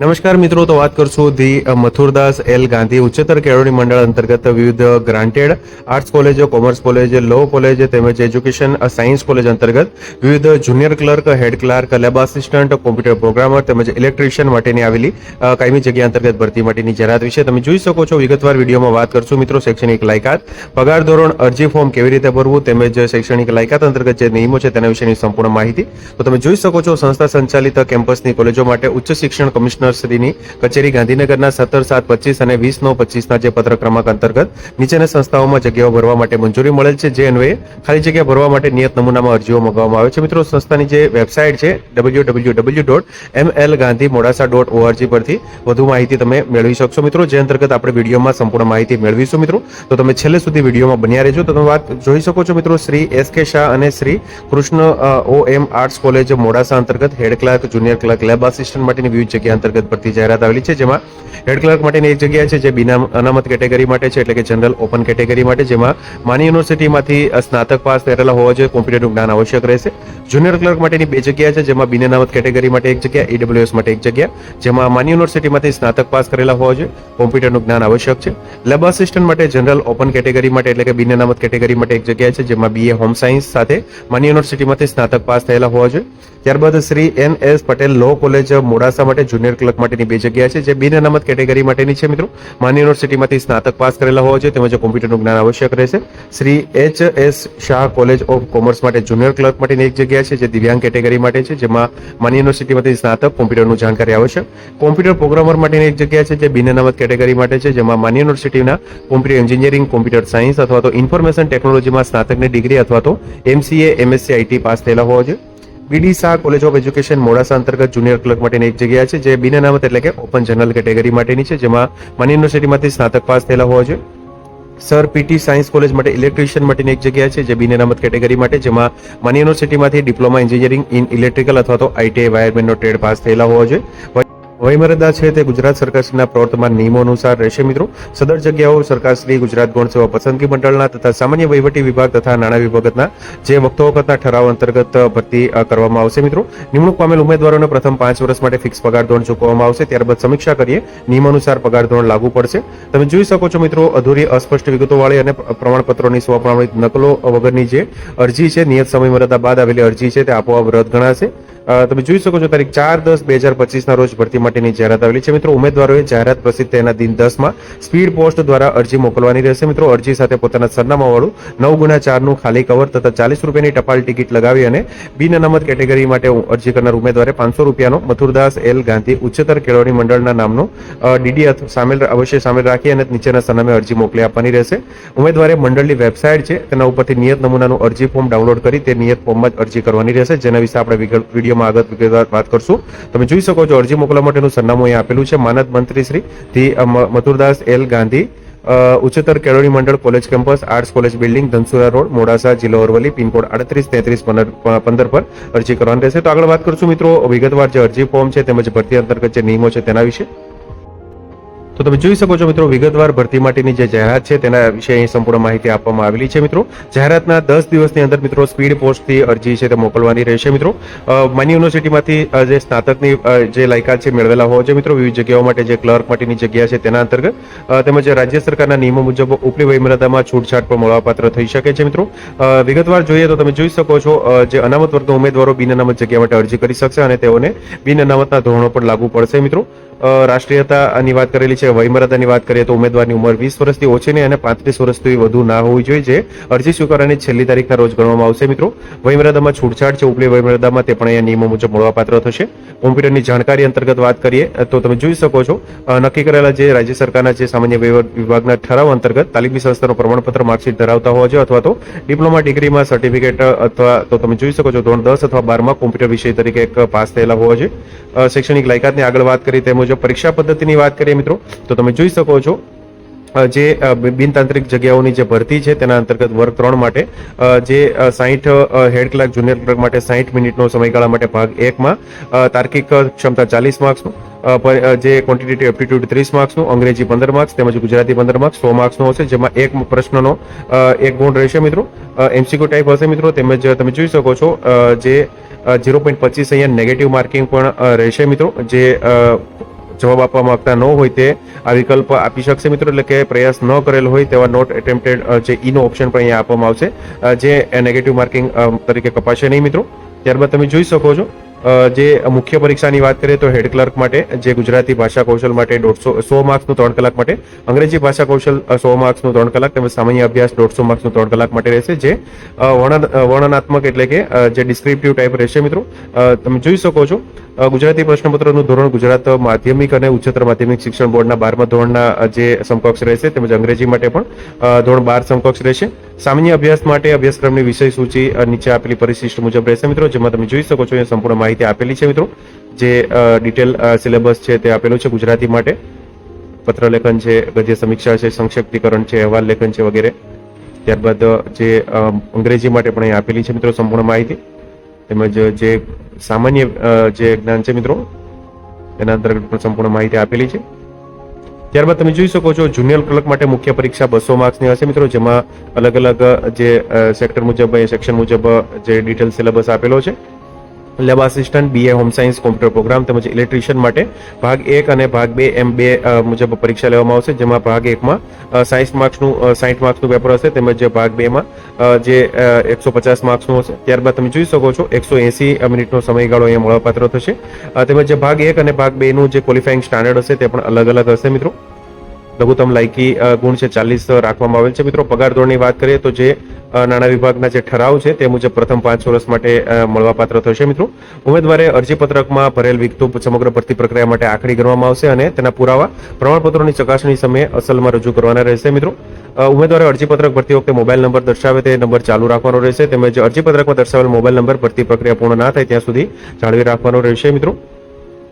નમસ્કાર મિત્રો, તો વાત કરશું ધી મથુરદાસ એલ ગાંધી ઉચ્ચતર કેળવણી મંડળ અંતર્ગત વિવિધ ગ્રાન્ટેડ આર્ટ્સ કોલેજો, કોમર્સ કોલેજ, લો કોલેજ તેમજ એજ્યુકેશન સાયન્સ કોલેજ અંતર્ગત વિવિધ junior clerk, head clerk, lab assistant, computer programmer તેમજ ઇલેક્ટ્રિશિયન માટેની આવેલી કાયમી જગ્યા અંતર્ગત ભરતી માટેની જાહેરાત વિશે તમે જોઈ શકો છો. વિગતવાર વિડીયોમાં વાત કરશું મિત્રો શૈક્ષણિક લાયકાત, પગાર ધોરણ, અરજી ફોર્મ કેવી રીતે ભરવું તેમજ શૈક્ષણિક લાયકાત અંતર્ગત જે નિયમો છે તેના વિશેની સંપૂર્ણ માહિતી. તો તમે જોઈ શકો છો સંસ્થા સંચાલિત કેમ્પસની કોલેજો માટે ઉચ્ચ શિક્ષણ કમિશનર શ્રીની કચેરી ગાંધીનગરના સત્તર સાત પચીસ અને વીસ નવ પચીસના જે પત્ર ક્રમાંક અંતર્ગત નીચેના સંસ્થાઓમાં જગ્યાઓ ભરવા માટે મંજૂરી મળેલ છે. જે અન્વયે ખાલી જગ્યા ભરવા માટે નિયત નમૂનામાં અરજીઓ મંગાવવામાં આવે છે. મિત્રો, સંસ્થાની જે વેબસાઇટ છે W W W dot M L Gandhi Modasa dot ORG પરથી વધુ માહિતી તમે મેળવી શકશો. મિત્રો, જે અંતર્ગત આપણે વિડીયોમાં સંપૂર્ણ માહિતી મેળવીશું, મિત્રો, તો તમે છેલ્લે સુધી વિડીયોમાં બન્યા રહેજો. તો તમે વાત જોઈ શકો છો, મિત્રો, શ્રી એસ કે શાહ અને Shri Krishna O M arts college Modasa અંતર્ગત head clerk, junior clerk, lab assistant માટેની વિવિધ જગ્યા અંતર્ગત ભરતી જાહેરાત આવેલી છે, જેમાં હેડ ક્લર્ક માટેની એક જગ્યા છે, જે બિના અનામત કેટેગરી માટે છે, એટલે કે જનરલ ઓપન કેટેગરી માટે, જેમાં માની યુનિવર્સિટીમાંથી સ્નાતક પાસ થયેલા હોવા જોઈએ, કોમ્પ્યુટરનું જ્ઞાન આવશ્યક રહેશે. જુનિયર ક્લર્ક માટેની બે જગ્યા છે, જેમાં બિન અનામત કેટેગરી માટે એક જગ્યા ઈડબ્લ્યુએસ માટે એક જગ્યા, જેમાં માની યુનિવર્સિટીમાંથી સ્નાતક પાસ કરેલા હોવા જોઈએ, કોમ્પ્યુટરનું જ્ઞાન આવશ્યક છે. લેબ આસિસ્ટન્ટ માટે જનરલ ઓપન કેટેગરી માટે, એટલે કે બિન અનામત કેટેગરી માટે એક જગ્યા છે, જેમાં બીએ હોમ સાયન્સ સાથે માની યુનિવર્સિટીમાંથી સ્નાતક પાસ થયેલા હોવા જોઈએ. ત્યારબાદ Shri N S Patel law college Modasa માટે જુનિયર ક્લર્ક માટેની બે જગ્યા છે, જે બિન અનામત કેટેગરી માટેની છે મિત્રો. માન્ય યુનિવર્સિટીમાંથી સ્નાતક પાસ કરેલા હોવા જોઈએ, તેમજ કોમ્પ્યુટરનું જ્ઞાન આવશ્યક રહેશે. Shri H S Shah college of commerce માટે જુનિયર ક્લર્ક માટેની એક જગ્યા છે, જે દિવ્યાંગ કેટેગરી માટે છે, જેમાં માન્ય યુનિવર્સિટીમાંથી સ્નાતક કોમ્પ્યુટરનું જાણકારી આવશ્યક. કોમ્પ્યુટર પ્રોગ્રામર માટેની એક જગ્યા છે, જે બિન અનામત કેટેગરી માટે છે, જેમાં માન્ય યુનિવર્સિટીના કોમ્પ્યુટર એન્જિનિયરિંગ, કોમ્પ્યુટર સાયન્સ અથવા તો ઇન્ફોર્મેશન ટેકનોલોજીમાં સ્નાતકની ડિગ્રી અથવા તો એમસીએ, એમએસસી, આઈટી પાસ થયેલા હોવા જોઈએ. BD Shah college of education Modasa અંતર્ગત જુનિયર ક્લર્ક માટેની એક જગ્યા છે, જે બિન અનામત એટલે કે ઓપન જનરલ કેટેગરી માટેની છે, જેમાં મની યુનિવર્સિટીમાંથી સ્નાતક પાસ થયેલા હોવા જોઈએ. સર પીટી સાયન્સ કોલેજ માટે ઇલેક્ટ્રિશિયન માટેની એક જગ્યા છે, જે બિન અનામત કેટેગરી માટે, જેમાં મની યુનિવર્સિટીમાંથી ડિપ્લોમા એન્જિનિયરિંગ ઇન ઇલેક્ટ્રિકલ અથવા તો આઈટીઆઈ વાયરમેનનો ટ્રેડ પાસ થયેલા હોવા જોઈએ. વયમર્યાદા છે તે ગુજરાત સરકારશ્રીના પ્રવર્તમાન નિયમો અનુસાર રહેશે મિત્રો. સદર જગ્યાઓ સરકારશ્રી ગુજરાત ગૌણ સેવા પસંદગી મંડળના તથા સામાન્ય વહીવટી વિભાગ તથા નાણાં વિભાગના જે વખતો વખતના ઠરાવ અંતર્ગત ભરતી કરવામાં આવશે મિત્રો. નિમણૂક પામેલ ઉમેદવારોને પ્રથમ પાંચ વર્ષ માટે ફિક્સ પગાર ધોરણ ચૂકવવામાં આવશે. ત્યારબાદ સમીક્ષા કરીએ. નિયમ અનુસાર પગાર ધોરણ લાગુ પડશે. તમે જોઈ શકો છો મિત્રો, અધૂરી અસ્પષ્ટ વિગતોવાળી અને પ્રમાણપત્રોની સ્વપ્રમાણિત નકલો વગરની જે અરજી છે, નિયત સમય મર્યાદા બાદ આવેલી અરજી છે તે આપોઆપ રદ ગણાશે. તમે જોઈ શકો છો તારીખ ચાર દસ બે હજાર પચીસના રોજ ભરતી માટેની જાહેરાત આવેલી છે. મિત્રો, ઉમેદવારોએ જાહેરાત પ્રસિદ્ધ તેના દિન દસમાં સ્પીડ પોસ્ટ દ્વારા અરજી મોકલવાની રહેશે. મિત્રો, અરજી સાથે પોતાના સરનામાવાળું નવ ગુણા ચારનું ખાલી કવર તથા ચાલીસ રૂપિયાની ટપાલ ટિકિટ લગાવી અને બિન અનામત કેટેગરી માટે અરજી કરનાર ઉમેદવારે પાંચસો રૂપિયાનો મથુરદાસ એલ ગાંધી ઉચ્ચતર કેળવણી મંડળના નામનો ડીડી સામેલ, અવશ્ય સામેલ રાખી અને નીચેના સરનામે અરજી મોકલી આપવાની રહેશે. ઉમેદવારે મંડળની વેબસાઇટ છે. તેના ઉપરથી નિયત નમૂનાનું અરજી ફોર્મ ડાઉનલોડ કરી તે નિયત ફોર્મમાં જ અરજી કરવાની રહેશે, જેના વિશે આપણે વિગત વિડીયોમાં આગળ વાત કરશું. તમે જોઈ શકો છો, અરજી મોકલવા માટેનું સરનામું અહીં આપેલું છે. માનદ મંત્રી શ્રી થી મથુરદાસ એલ. ગાંધી ઉચ્ચતર કેળવણી મંડળ college campus, arts college building, Dhansura road, Modasa, જિલ્લો અરવલ્લી, પિનકોડ આડત્રીસ, તેત્રીસ પંદર પર અરજી કરવાની રહેશે. તો આગળ વાત કરશું મિત્રો, વિગતવાર જે અરજી ફોર્મ છે તેમજ ભરતી અંતર્ગત જે નિયમો છે તેના વિશે. તો તમે જોઈ શકો છો મિત્રો, વિગતવાર ભરતી માટેની જે જાહેરાત છે તેના વિશે અહીં સંપૂર્ણ માહિતી આપવામાં આવેલી છે મિત્રો. જાહેરાતના દસ દિવસની અંદર મિત્રો સ્પીડ પોસ્ટથી અરજી છે તે મોકલવાની રહેશે મિત્રો. માની યુનિવર્સિટીમાંથી જે સ્નાતકની જે લાયકાત છે મેળવેલા હોવા જોઈએ મિત્રો. વિવિધ જગ્યાઓ માટે જે ક્લર્ક માટેની જગ્યા છે તેના અંતર્ગત તેમજ રાજ્ય સરકારના નિયમો મુજબ ઉપલી વયમર્યાદામાં છૂટછાટ પણ મળવાપાત્ર થઈ શકે છે મિત્રો. વિગતવાર જોઈએ તો તમે જોઈ શકો છો જે અનામત વર્ગના ઉમેદવારો બિન અનામત જગ્યા માટે અરજી કરી શકશે અને તેઓને બિન અનામતના ધોરણો પણ લાગુ પડશે મિત્રો. અ, રાષ્ટ્રીયતાની વાત કરેલી છે વયમર્યાદાની વાત કરીએ તો ઉમેદવારની ઉંમર વીસ વર્ષથી ઓછી નહીં અને પાંત્રીસ વર્ષથી વધુ ના હોવી જોઈએ જે અરજી સ્વીકારવાની છેલ્લી તારીખના રોજ ગણવામાં આવશે. મિત્રો વયમર્યાદામાં છૂટછાટ છે ઉપલી વયમર્યાદામાં તે પણ અહીંયા નિયમો મુજબ મળવાપાત્ર થશે. કોમ્પ્યુટરની જાણકારી અંતર્ગત વાત કરીએ તો તમે જોઈ શકો છો નક્કી કરેલા જે રાજ્ય સરકારના જે સામાન્ય વહીવટ વિભાગના ઠરાવ અંતર્ગત તાલીમી સંસ્થાનો પ્રમાણપત્ર માર્કશીટ ધરાવતા હોવા જોઈએ અથવા તો ડિપ્લોમા ડિગ્રીમાં સર્ટિફિકેટ અથવા તો તમે જોઈ શકો છો ધોરણ દસ અથવા બારમાં કોમ્પ્યુટર વિષય તરીકે એક પાસ થયેલા હોવા જોઈએ. શૈક્ષણિક લાયકાતની આગળ વાત કરી તે મુજબ પરીક્ષા પદ્ધતિની વાત કરીએ મિત્રો, તો તમે જોઈ શકો છો જે બિનતાંત્રિક જગ્યાઓની જે ભરતી છે તેના અંતર્ગત વર્ગ ત્રણ માટે જે સાહીઠ હેડ ક્લાર્ક, જુનિયર ક્લર્ક માટે સાહીઠ મિનિટનો સમયગાળા માટે ભાગ એકમાં તાર્કિક ક્ષમતા ચાલીસ માર્ક્સનું જે ક્વોન્ટિટેટિવ એપ્ટિટ્યુડ ત્રીસ માર્ક્સનું, અંગ્રેજી પંદર માર્ક્સ, તેમજ ગુજરાતી પંદર માર્ક્સ, સો માર્ક્સનો હશે, જેમાં એક પ્રશ્નનો એક ગુણ રહેશે મિત્રો એમસીક્યુ ટાઈપ હશે મિત્રો, તેમજ તમે જોઈ શકો છો જે ઝીરો પોઈન્ટ પચીસ અહીંયા નેગેટિવ માર્કિંગ પણ રહેશે મિત્રો, જે જવાબ આપવા માંગતા ન હોય તે આ વિકલ્પ આપી શકશે મિત્રો. એટલે કે પ્રયાસ ન કરેલ હોય તેવા નોટ એટેમ્પ્ટેડ જે ઈનો ઓપ્શન પણ અહીંયા આપવામાં આવશે. જે નેગેટિવ માર્કિંગ તરીકે કપાશે નહીં મિત્રો. ત્યારબાદ તમે જોઈ શકો છો જે મુખ્ય પરીક્ષાની વાત કરીએ તો હેડ ક્લર્ક માટે, જે ગુજરાતી ભાષા કૌશલ માટે દોઢસો, સો માર્ક્સનું ત્રણ કલાક માટે, અંગ્રેજી ભાષા કૌશલ સો માર્ક્સનું ત્રણ કલાક તેમજ સામાન્ય અભ્યાસ દોઢસો માર્ક્સનું ત્રણ કલાક માટે રહેશે, જે વર્ણન વર્ણનાત્મક એટલે કે જે ડિસ્ક્રિપ્ટિવ ટાઈપ રહેશે મિત્રો. તમે જોઈ શકો છો ગુજરાતી પ્રશ્નપત્રનું ધોરણ ગુજરાત માધ્યમિક અને ઉચ્ચતર માધ્યમિક શિક્ષણ બોર્ડના બારમા ધોરણના જે સમકક્ષ રહેશે તેમજ અંગ્રેજી માટે પણ ધોરણ બાર સમકક્ષ રહેશે. સામાન્ય અભ્યાસ માટે અભ્યાસક્રમની વિષય સૂચિ નીચે આપેલી પરિશિષ્ટ મુજબ રહેશે. મિત્રો, જેમાં તમે જોઈ શકો છો એ સંપૂર્ણ માહિતી આપેલી છે, મિત્રો. જે ડિટેલ સિલેબસ છે તે આપેલું છે ગુજરાતી માટે. પત્ર લેખન છે, ગદ્ય સમીક્ષા છે, સંક્ષિપ્તીકરણ છે, અહેવાલ લેખન છે વગેરે. ત્યારબાદ જે અંગ્રેજી માટે પણ અહીં આપેલી છે, મિત્રો, સંપૂર્ણ માહિતી. તેમજ, જે સામાન્ય જે જ્ઞાન છે, મિત્રો તેના અંતર્ગત પણ સંપૂર્ણ માહિતી આપેલી છે. ત્યારબાદ તમે જોઈ શકો છો, જુનિયર ક્લર્ક માટે મુખ્ય પરીક્ષા બસો માર્ક્સની હશે મિત્રો, જેમાં અલગ અલગ જે સેક્ટર મુજબ સેક્શન મુજબ જે ડિટેલ સિલેબસ આપેલો છે. Lab assistant BA home science computer program તેમજ ઇલેક્ટ્રિશિયન માટે ભાગ એક અને ભાગ બે એમ બે મુજબ પરીક્ષા લેવામાં આવશે, જેમાં ભાગ એકમાં સાયન્સ માર્ક્સનું સાઠ માર્ક્સનું પેપર હશે, તેમજ ભાગ બેમાં જે એકસો પચાસ માર્ક્સનું હશે. ત્યારબાદ તમે જોઈ શકો છો, એકસો એંસી મિનિટનો સમયગાળો અહીંયા મળવાપાત્ર થશે. તેમજ ભાગ એક અને ભાગ બેનું જે ક્વોલિફાઇંગ સ્ટાન્ડર્ડ હશે, તે પણ અલગ અલગ હશે મિત્રો. લઘુત્તમ લાયકી ગુણ છે ચાલીસ રાખવામાં આવેલ છે. મિત્રો, પગાર ધોરણની વાત કરીએ તો જે નાણાં વિભાગના જે ઠરાવ છે તે મુજબ પ્રથમ પાંચ વર્ષ માટે મળવાપાત્ર થશે. મિત્રો, ઉમેદવારે અરજીપત્રકમાં ભરેલ વિગતો સમગ્ર ભરતી પ્રક્રિયા માટે આખરી ગણવામાં આવશે અને તેના પુરાવા પ્રમાણપત્રોની ચકાસણી સમયે અસલમાં રજૂ કરવાના રહેશે. મિત્રો ઉમેદવારે અરજીપત્રક ભરતી વખતે મોબાઈલ નંબર દર્શાવે તે નંબર ચાલુ રાખવાનો રહેશે તેમજ અરજીપત્રકમાં દર્શાવેલ મોબાઈલ નંબર ભરતી પ્રક્રિયા પૂર્ણ ના થાય ત્યાં સુધી જાળવી રાખવાનો રહેશે. મિત્રો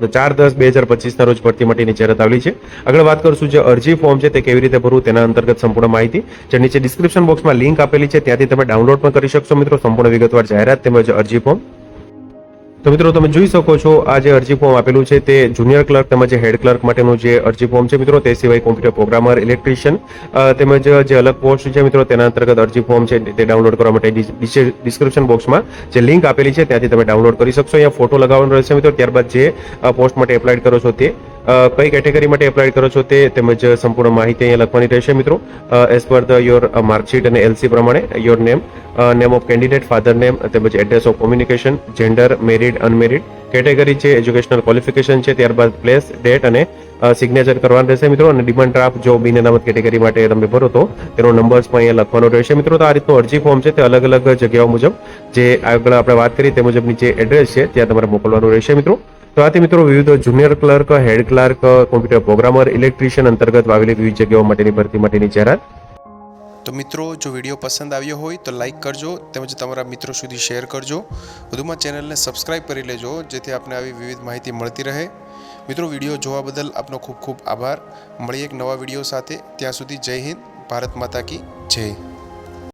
તો ચાર દસ બે હજાર પચીસના રોજ ભરતી માટેની જાહેરાત આવેલી છે. આગળ વાત કરશું જે અરજી ફોર્મ છે તે કેવી રીતે ભરવું તેના અંતર્ગત સંપૂર્ણ માહિતી. જે નીચે ડિસ્ક્રિપ્શન બોક્સમાં લિંક આપેલી છે, ત્યાંથી તમે ડાઉનલોડ પણ કરી શકશો મિત્રો. સંપૂર્ણ વિગતવાર જાહેરાત તેમજ અરજી ફોર્મ તો મિત્રો તમે જોઈ શકો છો, આ જે અરજી ફોર્મ આપેલું છે તે જુનિયર ક્લર્ક તેમજ હેડ ક્લર્ક માટેનું જે અરજી ફોર્મ છે મિત્રો, તે સિવાય કોમ્પ્યુટર પ્રોગ્રામર ઇલેક્ટ્રિશિયન તેમજ જે અલગ પોસ્ટ છે મિત્રો, તેના અંતર્ગત અરજી ફોર્મ છે તે ડાઉનલોડ કરવા માટે ડિસ્ક્રિપ્શન બોક્સમાં જે લિંક આપેલી છે, ત્યાંથી તમે ડાઉનલોડ કરી શકશો. અહીંયા ફોટો લગાવવાનો રહેશે મિત્રો, ત્યારબાદ જે પોસ્ટ માટે એપ્લાય કરો છો તે કઈ કેટેગરી માટે એપ્લાય કરો છો તે તેમજ સંપૂર્ણ માહિતી અહીંયા લખવાની રહેશે મિત્રો. As per the your marksheet અને એલસી પ્રમાણે your name name of candidate father name તેમજ address of communication gender married unmarried category છે એજ્યુકેશનલ ક્વોલિફિકેશન છે, ત્યારબાદ પ્લેસ ડેટ અને સિગ્નેચર કરવાનું રહેશે મિત્રો. અને ડિમાન્ડ ડ્રાફ્ટ જો બિન અનામત કેટેગરી માટે તમે ભરો તો તેનો નંબર્સ પણ અહીંયા લખવાનો રહેશે મિત્રો. તો આ રીતનું અરજી ફોર્મ છે તે અલગ અલગ જગ્યાઓ મુજબ, જે આગળ આપણે વાત કરી તે મુજબની જે એડ્રેસ છે, ત્યાં તમારે મોકલવાનું રહેશે મિત્રો. તો આથી મિત્રો વિવિધ junior clerk, head clerk, computer programmer, electrician અંતર્ગત આવેલી વિવિધ જગ્યાઓ માટેની ભરતી માટેની જાહેરાત. તો મિત્રો, જો વીડિયો પસંદ આવ્યો હોય તો લાઈક કરજો તેમજ તમારા મિત્રો સુધી શેર કરજો. વધુમાં ચેનલને સબસ્ક્રાઇબ કરી લેજો, જેથી આપને આવી વિવિધ માહિતી મળતી રહે. મિત્રો, વીડિયો જોવા બદલ આપનો ખૂબ ખૂબ આભાર. મળીએ એક નવા વીડિયો સાથે. ત્યાં સુધી જય હિન્દ, ભારત માતા કી જય.